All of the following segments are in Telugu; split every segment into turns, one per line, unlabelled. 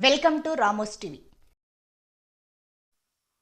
Welcome to Ramos TV.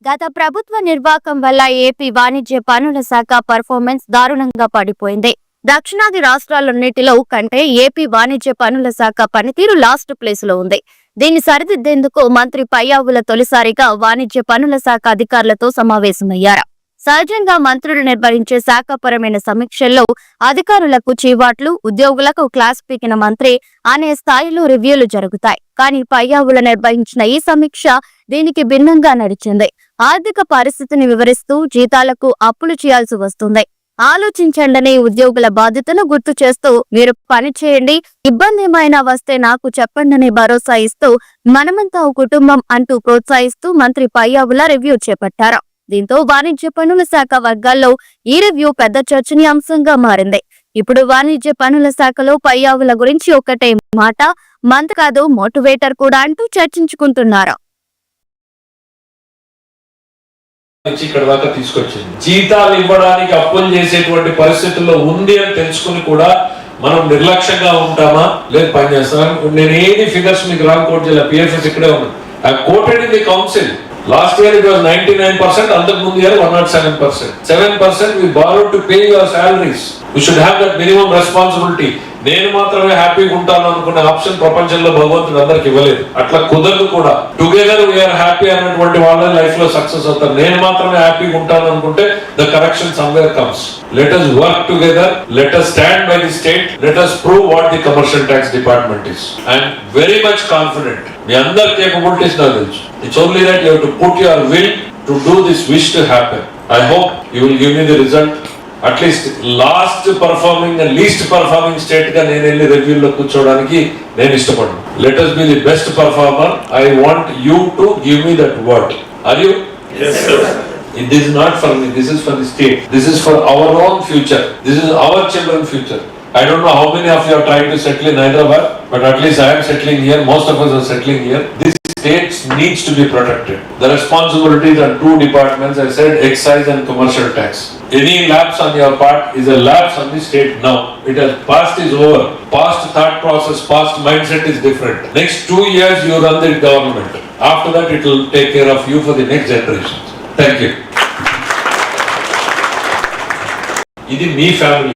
గత ప్రభుత్వ నిర్వాహకం వల్ల ఏపీ వాణిజ్య పన్నుల శాఖ పర్ఫార్మెన్స్ దారుణంగా పడిపోయింది. దక్షిణాది రాష్ట్రాలన్నిటిలో కంటే ఏపీ వాణిజ్య పన్నుల శాఖ పనితీరు లాస్ట్ ప్లేస్లో ఉంది. దీన్ని సరిదిద్దేందుకు మంత్రి పయ్యావుల తొలిసారిగా వాణిజ్య పన్నుల శాఖ అధికారులతో సమావేశమయ్యారు. సహజంగా మంత్రులు నిర్వహించే శాఖపరమైన సమీక్షల్లో అధికారులకు చీవాట్లు ఉద్యోగులకు క్లాస్ పీకిన మంత్రి అనే స్థాయిలో రివ్యూలు జరుగుతాయి. కానీ పయ్యావుల నిర్వహించిన ఈ సమీక్ష దీనికి భిన్నంగా నడిచింది. ఆర్థిక పరిస్థితిని వివరిస్తూ జీతాలకు అప్పులు చేయాల్సి వస్తుంది. ఆలోచించండని ఉద్యోగుల బాధ్యతను గుర్తు చేస్తూ మీరు పని చేయండి. ఇబ్బంది ఏమైనా వస్తే నాకు చెప్పండని భరోసా ఇస్తూ మనమంతా కుటుంబం అంటూ ప్రోత్సహిస్తూ మంత్రి పయ్యావుల రివ్యూ చేపట్టారు. దీంతో వాణిజ్య పన్నుల శాఖ వర్గాల్లో ఈ రివ్యూ పెద్ద చర్చనీయాంశంగా మారింది. ఇప్పుడు వాణిజ్య పన్నుల శాఖలో పయ్యావుల గురించి ఒకటే మాట మంత కాదు మోటివేటర్ కూడా అంటూ చర్చించుకుంటున్నారు.
ఇక్కడ దాకా తీసుకొచ్చింది. జీతాలు ఇవ్వడానికి అప్పులు చేసేటువంటి పరిస్థితుల్లో ఉంది అని తెలుసుకుని కూడా మనం నిర్లక్ష్యంగా ఉంటామా? లేదు పనిచేస్తాం నేను ఏది ఫిగర్స్ మీకు రాంగ్ కోట్ చేయాలి పిఎఫ్ఎస్ ఇక్కడే ఉంది. I quoted in the council Last year it was 99%, Under mundu year 107%. 7% we borrowed to pay your salaries. We should have that minimum responsibility. నేను మాత్రమే హ్యాపీగా ఉంటాను అనుకునే ఆప్షన్ ప్రపంచంలో భగవంతుడు అందరికి ఇవ్వలేదు. అట్లా కుదరదు కూడా. టుగెదర్ వీఆర్ హ్యాపీ అన్నటువంటి వాళ్ళ లైఫ్లో సక్సెస్ అవుతారు. నేను మాత్రమే హ్యాపీగా ఉంటాను అనుకుంటే the correction somewhere comes let us work together let us stand by the state let us prove what the commercial tax department is I'm very much confident మీ అందరి కేపబిలిటీస్ నాకు తెలుసు. It's only that you to put your will to do this wish to happen I hope you will give me the result at least last performing least performing స్టేట్గా నేను వెళ్ళి రివ్యూలో కూర్చోవడానికి నేను ఇష్టపడను let us be the best performer I want you to give me that word are you This is not for me, this is for the state. This is for our own future. This is our children's future. I don't know how many of you are trying to settle in Hyderabad, but at least I am settling here, most of us are settling here. This state needs to be protected. The responsibilities are two departments, I said excise and commercial tax. Any lapse on your part is a lapse on the state now. It has, past is over. Past thought process, past mindset is different. Next two years you run the government. After that it will take care of you for the next generations. Thank you. ఇది మీ ఫ్యామిలీ